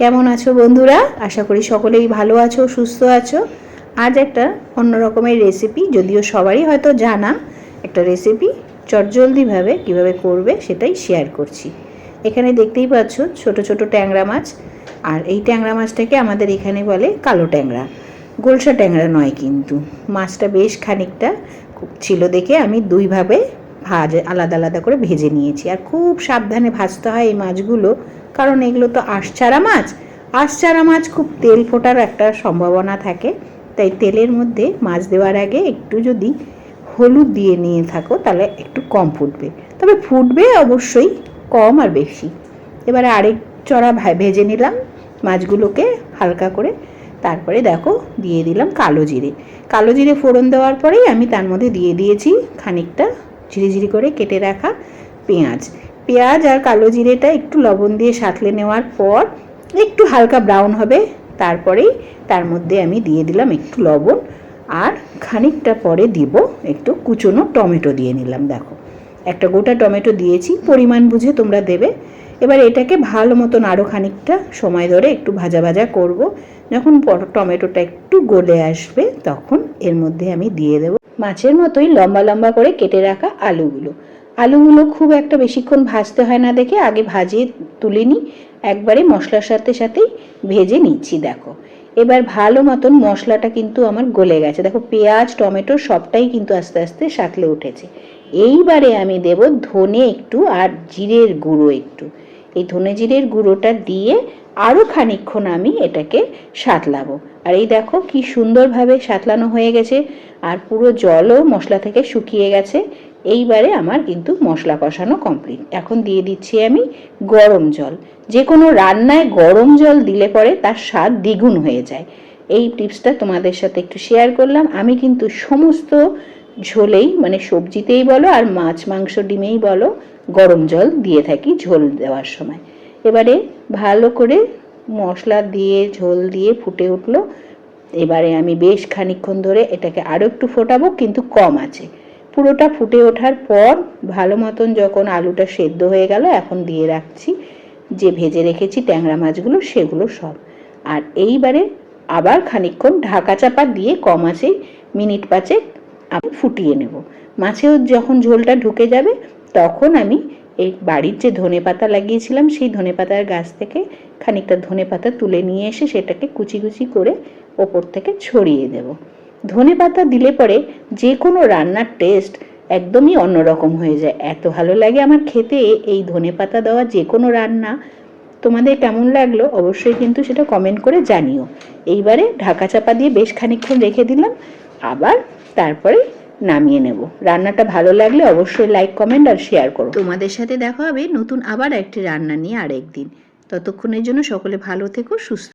কেমন আছো বন্ধুরা? আশা করি সকলেই ভালো আছো, সুস্থ আছো। আজ একটা অন্য রকমের রেসিপি যদিও সবারই হয়তো জানা, একটা রেসিপি চটজলদিভাবে কীভাবে করবে সেটাই শেয়ার করছি। এখানে দেখতেই পাচ্ছ ছোট ছোট ট্যাংরা মাছ, আর এই ট্যাংরা মাছটাকে আমাদের এখানে বলে কালো ট্যাংরা। গোলসা ট্যাংরা নয় কিন্তু, মাছটা বেশ খানিকটা ছিল দেখে আমি দুইভাবে ভাজ, আলাদা আলাদা করে ভেজে নিয়েছি। আর খুব সাবধানে ভাজতে হয় এই মাছগুলো, কারণ এগুলো তো আঁশচারা মাছ। আঁশচারা মাছ খুব তেল ফোটার একটা সম্ভাবনা থাকে। তাই তেলের মধ্যে মাছ দেওয়ার আগে একটু যদি হলুদ দিয়ে নিয়ে থাকো, তাহলে একটু কম ফুটবে। তবে ফুটবে অবশ্যই কম আর বেশি। এবারে আরেক চড়া ভেজে নিলাম মাছগুলোকে হালকা করে। তারপরে দেখো, দিয়ে দিলাম কালো জিরে। কালো জিরে ফোড়ন দেওয়ার পরেই আমি তার মধ্যে দিয়ে দিয়েছি খানিকটা ঝিরিঝিরি করে কেটে রাখা পেঁয়াজ। পেঁয়াজ আর কালো জিরেটা একটু লবণ দিয়ে সাঁতলে নেওয়ার পর একটু হালকা ব্রাউন হবে, তারপরেই তার মধ্যে আমি দিয়ে দিলাম একটু লবণ আর খানিকটা পরে দিব একটু কুচনো টমেটো দিয়ে নিলাম, দেখো। একটা গোটা টমেটো দিয়েছি, পরিমাণ বুঝে তোমরা দেবে। এবার এটাকে ভালো মতন আরও খানিকটা সময় ধরে একটু ভাজা ভাজা করব। যখন টমেটোটা একটু গলে আসবে, তখন এর মধ্যে আমি দিয়ে দেবো মাছের মতোই লম্বা লম্বা করে কেটে রাখা আলুগুলো। আলুগুলো খুব একটা বেশিক্ষণ ভাজতে হয় না দেখে আগে ভাজিয়ে তুলে নিই। একবারে মশলার সাথে সাথেই ভেজে নিচ্ছি, দেখো। এবার ভালো মতন মশলাটা কিন্তু আমার গলে গেছে। দেখো, পেঁয়াজ, টমেটো সবটাই কিন্তু আস্তে আস্তে সাঁতলে উঠেছে। এইবারে আমি দেব ধনে একটু আর জিরের গুঁড়ো একটু। এই ধনে জিরের গুঁড়োটা দিয়ে আরও খানিকক্ষণ আমি এটাকে সাঁতলাবো। আর এই দেখো কি সুন্দরভাবে সাঁতলানো হয়ে গেছে, আর পুরো জলও মশলা থেকে শুকিয়ে গেছে। এইবারে আমার কিন্তু মশলা কষানো কমপ্লিট এখন দিয়ে দিচ্ছি আমি গরম জল। যে কোনো রান্নায় গরম জল দিলে পরে তার স্বাদ দ্বিগুণ হয়ে যায়। এই টিপসটা তোমাদের সাথে একটু শেয়ার করলাম। আমি কিন্তু সমস্ত ঝোলেই মানে সবজিতেই বলো আর মাছ, মাংস, ডিমেই বলো গরম জল দিয়ে থাকি ঝোল দেওয়ার সময়। এবারে ভালো করে মশলা দিয়ে, ঝোল দিয়ে ফুটে উঠল। এবারে আমি বেশ খানিকক্ষণ ধরে এটাকে আরও একটু ফোটাবো, কিন্তু কম আছে। পুরোটা ফুটে ওঠার পর ভালো মতন যখন আলুটা সেদ্ধ হয়ে গেল, এখন দিয়ে রাখছি। যে ভেজে রেখেছি ট্যাংরা মাছগুলো, সেগুলো সব। আর এইবারে আবার খানিকক্ষণ ঢাকা চাপা দিয়ে কম আছেই, মিনিট পাঁচেক আমি ফুটিয়ে নেব। মাছেও যখন ঝোলটা ঢুকে যাবে তখন আমি এই বাড়ির যে ধনে পাতা লাগিয়েছিলাম, সেই ধনে পাতার গাছ থেকে খানিকটা ধনে পাতা তুলে নিয়ে এসে সেটাকে কুচি কুচি করে ওপর থেকে ছড়িয়ে দেব। ধনে পাতা দিলে পরে যে কোনো রান্নার টেস্ট একদমই অন্যরকম হয়ে যায়। এত ভালো লাগে আমার খেতে, এই ধনে পাতা দেওয়া যে কোনো রান্না। তোমাদের কেমন লাগল অবশ্যই কিন্তু সেটা কমেন্ট করে জানিও। এইবারে ঢাকা চাপা দিয়ে বেশ খানিকক্ষণ রেখে দিলাম। আবার তারপরে নামিয়ে নেব। রান্নাটা ভালো লাগলে অবশ্যই লাইক কমেন্ট আর শেয়ার করো। তোমাদের সাথে দেখা হবে নতুন আবার একটি রান্না নিয়ে আরেকদিন। ততক্ষণের জন্য সকলে ভালো থেকো, সুস্থ